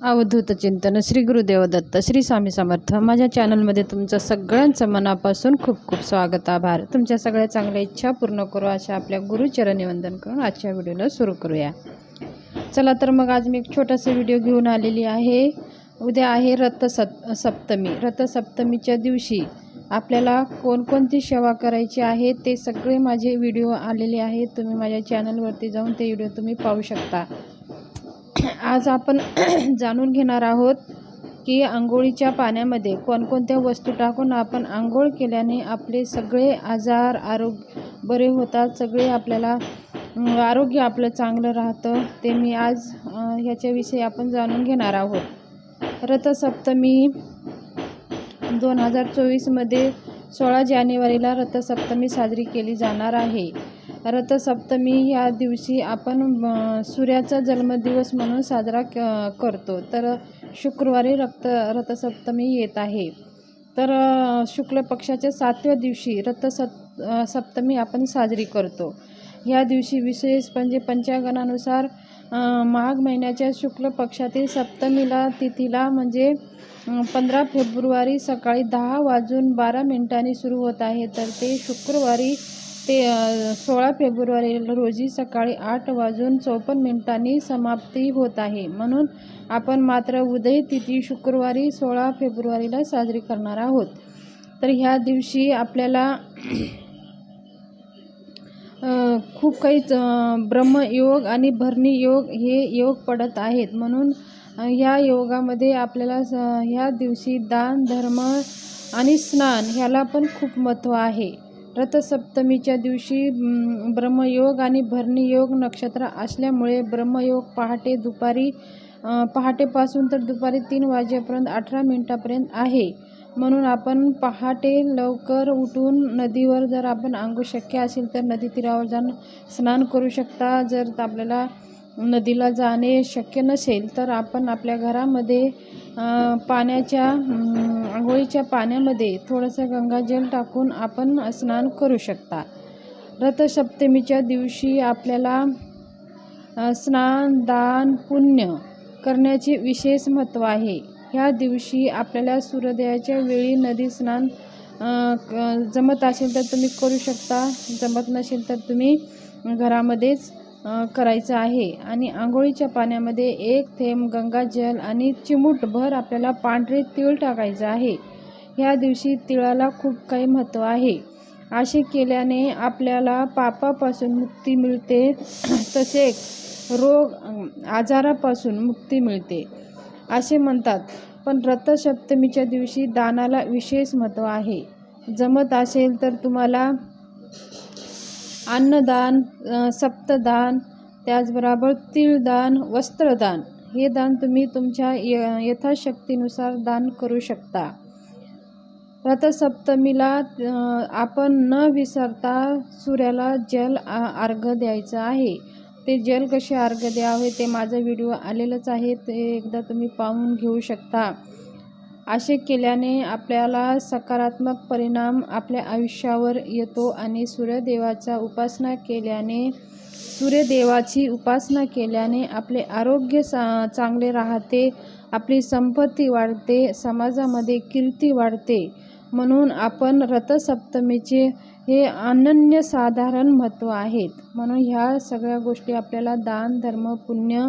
अवधूत चिंतन श्री गुरुदेव दत्त श्री स्वामी समर्थ. माझ्या चॅनलमध्ये तुमचं सगळ्यांचं मनापासून खूप खूप स्वागत आभार. तुमच्या सगळ्या चांगल्या इच्छा पूर्ण करू अशा आपल्या गुरुचरणी वंदन करून आजच्या व्हिडिओला सुरू करूया. चला तर मग आज मी एक छोटासा व्हिडिओ घेऊन आलेली आहे. उद्या आहे रथसप सप्तमी. रथसप्तमीच्या दिवशी आपल्याला कोणकोणती सेवा करायची आहे ते सगळे माझे व्हिडिओ आलेले आहेत. तुम्ही माझ्या चॅनलवरती जाऊन ते व्हिडिओ तुम्ही पाहू शकता. आज आपण जाणून घेणार आहोत की आंघोळीच्या पाण्यामध्ये कोणकोणत्या वस्तू टाकून आपण आंघोळ केल्याने आपले सगळे आजार आरोग्य बरे होतात सगळे आपल्याला आरोग्य आपलं चांगलं राहतं ते मी आज ह्याच्याविषयी आपण जाणून घेणार आहोत. रथसप्तमी दोन हजार चोवीसमध्ये सोळा जानेवारीला रथसप्तमी साजरी केली जाणार आहे. रथसप्तमी ह्या दिवशी आपण सूर्याचा जन्मदिवस म्हणून साजरा क करतो. तर शुक्रवारी रक्त रथसप्तमी येत आहे. तर शुक्ल पक्षाच्या सातव्या दिवशी रथसप सप्तमी आपण साजरी करतो. ह्या दिवशी विशेष म्हणजे पंचांगणानुसार माघ महिन्याच्या शुक्ल पक्षातील सप्तमीला तिथीला म्हणजे पंधरा फेब्रुवारी सकाळी दहा वाजून बारा मिनिटांनी सुरू होत आहे. तर ते शुक्रवारी ते सोळा फेब्रुवारी रोजी सकाळी आठ वाजून चौपन्न मिनिटांनी समाप्ती होत आहे. म्हणून आपण मात्र उदय तिथी शुक्रवारी सोळा फेब्रुवारीला साजरी करणार आहोत. तर ह्या दिवशी आपल्याला खूप काही ब्रह्मयोग आणि भरणी योग हे योग पडत आहेत. म्हणून ह्या योगामध्ये आपल्याला स ह्या दिवशी दान धर्म आणि स्नान ह्याला पण खूप महत्त्व आहे. रथसप्तमीच्या दिवशी ब्रह्मयोग आणि भरणीयोग नक्षत्र असल्यामुळे ब्रह्मयोग पहाटे दुपारी पहाटेपासून तर दुपारी तीन वाजेपर्यंत अठरा मिनिटापर्यंत आहे. म्हणून आपण पहाटे लवकर उठून नदीवर जर आपण अंगू शक्य असेल तर नदी तीरावर जाऊन स्नान करू शकता. जर आपल्याला नदीला जाणे शक्य नसेल तर आपण आपल्या घरामध्ये पाण्याच्या आंघोळीच्या पाण्यामध्ये थोडंसं गंगाजल टाकून आपण स्नान करू शकता. रथसप्तमीच्या दिवशी आपल्याला स्नान दान पुण्य करण्याचे विशेष महत्त्व आहे. ह्या दिवशी आपल्याला सूर्योदयाच्या वेळी नदी स्नान क- जमत असेल तर तुम्ही करू शकता. जमत नसेल तर तुम्ही घरामध्येच करायचं आहे. आणि आंघोळीच्या पाण्यामध्ये एक थेंब गंगाजल आणि चिमूटभर आपल्याला पांढरे तीळ टाकायचं आहे. ह्या दिवशी तिळाला खूप काही महत्त्व आहे. असे केल्याने आपल्याला पापापासून मुक्ती मिळते. तसेच रोग आजारापासून मुक्ती मिळते. असे म्हणतात. पण रथसप्तमीच्या दिवशी दानाला विशेष महत्त्व आहे. जमत असेल तर तुम्हाला अन्नदान सप्तदान त्याचबरोबर तिळदान वस्त्रदान. हे दान तुम्ही तुमच्या य यथाशक्तीनुसार दान करू शकता. रथसप्तमीला आपण न विसरता सूर्याला जल आ- अर्घ्य द्यायचं आहे. ते जल कसे अर्घ्य द्यावे ते माझा व्हिडिओ आलेलंच आहे. ते एकदा तुम्ही पाहून घेऊ शकता. असे केल्याने आपल्याला सकारात्मक परिणाम आपल्या आयुष्यावर येतो आणि सूर्यदेवाचा उपासना केल्याने सूर्यदेवाची उपासना केल्याने आपले आरोग्य सा चांगले राहते आपली संपत्ती वाढते समाजामध्ये कीर्ती वाढते. म्हणून आपण रथसप्तमीचे हे अनन्यसाधारण महत्त्व आहेत. म्हणून ह्या सगळ्या गोष्टी आपल्याला दान धर्म पुण्य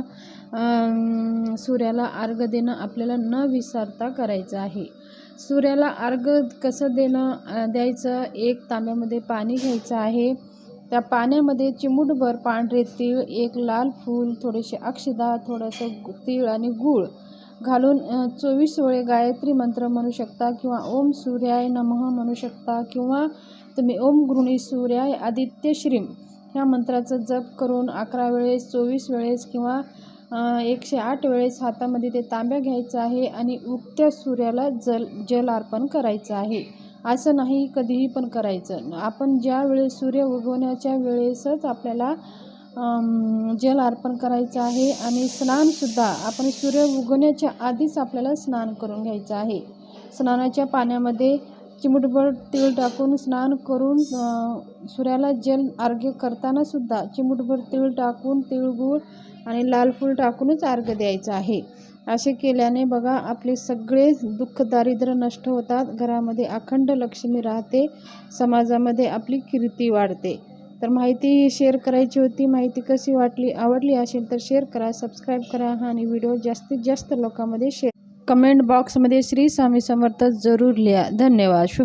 सूर्याला अर्घ देणं आपल्याला न विसरता करायचं आहे. सूर्याला अर्घ कसं देणं द्यायचं? एक तांब्यामध्ये पाणी घ्यायचं आहे. त्या पाण्यामध्ये चिमूटभर पांढरे तीळ एक लाल फूल थोडेसे अक्षदा थोडंसं तीळ आणि गूळ घालून चोवीस वेळे गायत्री मंत्र म्हणू शकता किंवा ओम सूर्याय नमः म्हणू शकता किंवा तुम्ही ओम गृणी सूर्याय आदित्य श्रीम ह्या मंत्राचा जप करून अकरा वेळेस चोवीस वेळेस किंवा एकशे आठ वेळेस हातामध्ये ते तांब्या घ्यायचं आहे आणि उगत्या सूर्याला जल जल अर्पण करायचं आहे. असं नाही कधीही पण करायचं. आपण ज्या वेळेस सूर्य उगवण्याच्या वेळेसच आपल्याला जल अर्पण करायचं आहे आणि स्नानसुद्धा आपण सूर्य उगवण्याच्या आधीच आपल्याला स्नान करून घ्यायचं आहे. स्नानाच्या पाण्यामध्ये चिमुटभर तीळ टाकून स्नान करून सूर्याला जल अर्घ्य करतानासुद्धा चिमुटभर चिमूटभर तीळ टाकून तिळगूळ आणि लाल फूल टाकूनच अर्घ्य द्यायचं आहे. असे केल्याने बघा आपले सगळे दुःख दारिद्र्य नष्ट होतात. घरामध्ये अखंड लक्ष्मी राहते. समाजामध्ये आपली कीर्ती वाढते. तर माहिती शेअर करायची होती. माहिती कशी वाटली आवडली असेल तर शेअर करा सबस्क्राईब करा आणि व्हिडिओ जास्तीत जास्त लोकांमध्ये शेअर कमेंट बॉक्समध्ये श्री स्वामी समर्थ जरूर लिहा. धन्यवाद. शुभ